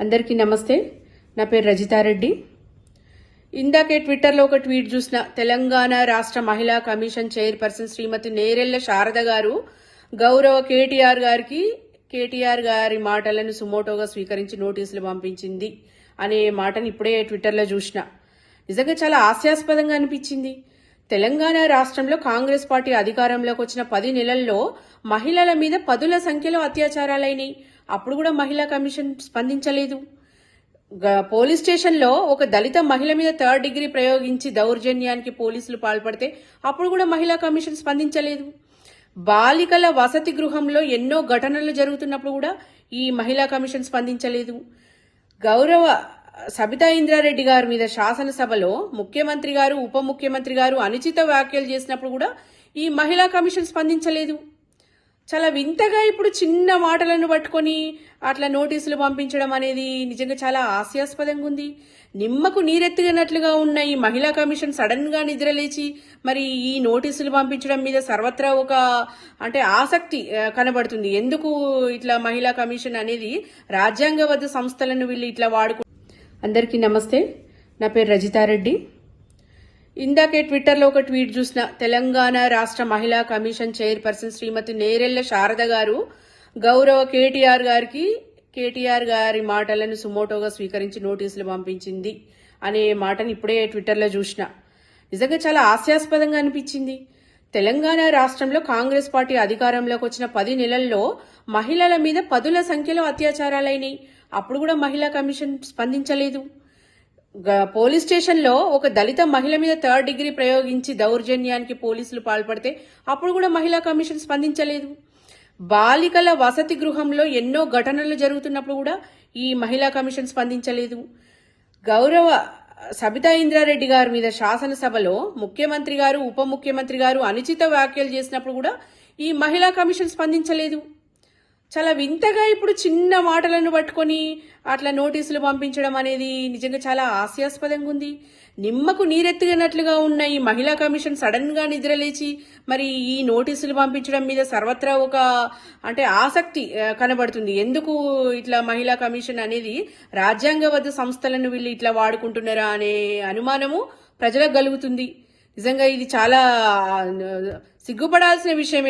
అందరికీ నమస్తే. నా పేరు రజితారెడ్డి. ఇందాకే ట్విట్టర్లో ఒక ట్వీట్ చూసిన తెలంగాణ రాష్ట్ర మహిళా కమిషన్ చైర్పర్సన్ శ్రీమతి నేరెళ్ళ శారద గారు గౌరవ కేటీఆర్ గారికి కేటీఆర్ గారి మాటలను సుమోటోగా స్వీకరించి నోటీసులు పంపించింది అనే మాటని ఇప్పుడే ట్విట్టర్లో చూసిన. నిజంగా చాలా హాస్యాస్పదంగా అనిపించింది. తెలంగాణ రాష్ట్రంలో కాంగ్రెస్ పార్టీ అధికారంలోకి వచ్చిన పది నెలల్లో మహిళల మీద పదుల సంఖ్యలో అత్యాచారాలైనాయి. అప్పుడు కూడా మహిళా కమిషన్ స్పందించలేదు. గ- పోలీస్ స్టేషన్లో ఒక దళిత మహిళ మీద థర్డ్ డిగ్రీ ప్రయోగించి దౌర్జన్యానికి పోలీసులు పాల్పడితే అప్పుడు కూడా మహిళా కమిషన్ స్పందించలేదు. బాలికల వసతి గృహంలో ఎన్నో ఘటనలు జరుగుతున్నప్పుడు కూడా ఈ మహిళా కమిషన్ స్పందించలేదు. గౌరవ సబితా ఇంద్రారెడ్డి గారి మీద శాసనసభలో ముఖ్యమంత్రి గారు ఉప ముఖ్యమంత్రి గారు అనుచిత వ్యాఖ్యలు చేసినప్పుడు కూడా ఈ మహిళా కమిషన్ స్పందించలేదు. చాలా వింతగా ఇప్పుడు చిన్న మాటలను పట్టుకొని అట్లా నోటీసులు పంపించడం అనేది నిజంగా చాలా హాస్యాస్పదంగా ఉంది. నిమ్మకు నీరెత్తినట్లుగా ఉన్న ఈ మహిళా కమిషన్ సడన్గా నిద్రలేచి మరి ఈ నోటీసులు పంపించడం మీద సర్వత్రా ఒక అంటే ఆసక్తి కనబడుతుంది. ఎందుకు ఇట్లా మహిళా కమిషన్ అనేది రాజ్యాంగబద్ధ సంస్థలను వీళ్ళు ఇట్లా వాడుకు అందరికీ నమస్తే. నా పేరు రజితారెడ్డి. ఇందాకే ట్విట్టర్లో ఒక ట్వీట్ చూసిన తెలంగాణ రాష్ట్ర మహిళా కమిషన్ చైర్పర్సన్ శ్రీమతి నేరెళ్ళ శారద గారు గౌరవ కేటీఆర్ గారికి కేటీఆర్ గారి మాటలను సుమోటోగా స్వీకరించి నోటీసులు పంపించింది అనే మాటని ఇప్పుడే ట్విట్టర్లో చూసిన. నిజంగా చాలా హాస్యాస్పదంగా అనిపించింది. తెలంగాణ రాష్ట్రంలో కాంగ్రెస్ పార్టీ అధికారంలోకి వచ్చిన పది నెలల్లో మహిళల మీద పదుల సంఖ్యలో అత్యాచారాలైనాయి. అప్పుడు కూడా మహిళా కమిషన్ స్పందించలేదు. గ- పోలీస్ స్టేషన్లో ఒక దళిత మహిళ మీద థర్డ్ డిగ్రీ ప్రయోగించి దౌర్జన్యానికి పోలీసులు పాల్పడితే అప్పుడు కూడా మహిళా కమిషన్ స్పందించలేదు. బాలికల వసతి గృహంలో ఎన్నో ఘటనలు జరుగుతున్నప్పుడు కూడా ఈ మహిళా కమిషన్ స్పందించలేదు. గౌరవ సబితా ఇంద్రారెడ్డి గారి మీద శాసనసభలో ముఖ్యమంత్రి గారు ఉప ముఖ్యమంత్రి గారు అనుచిత వ్యాఖ్యలు చేసినప్పుడు కూడా ఈ మహిళా కమిషన్ స్పందించలేదు. చాలా వింతగా ఇప్పుడు చిన్న మాటలను పట్టుకొని అట్లా నోటీసులు పంపించడం అనేది నిజంగా చాలా హాస్యాస్పదంగా ఉంది. నిమ్మకు నీరెత్తినట్లుగా ఉన్న ఈ మహిళా కమిషన్ సడన్గా నిద్రలేచి మరి ఈ నోటీసులు పంపించడం మీద సర్వత్రా ఒక అంటే ఆసక్తి కనబడుతుంది. ఎందుకు ఇట్లా మహిళా కమిషన్ అనేది రాజ్యాంగబద్ధ సంస్థలను వీళ్ళు ఇట్లా వాడుకుంటున్నారా అనే అనుమానము ప్రజలకు కలుగుతుంది. నిజంగా ఇది చాలా సిగ్గుపడాల్సిన విషయమే.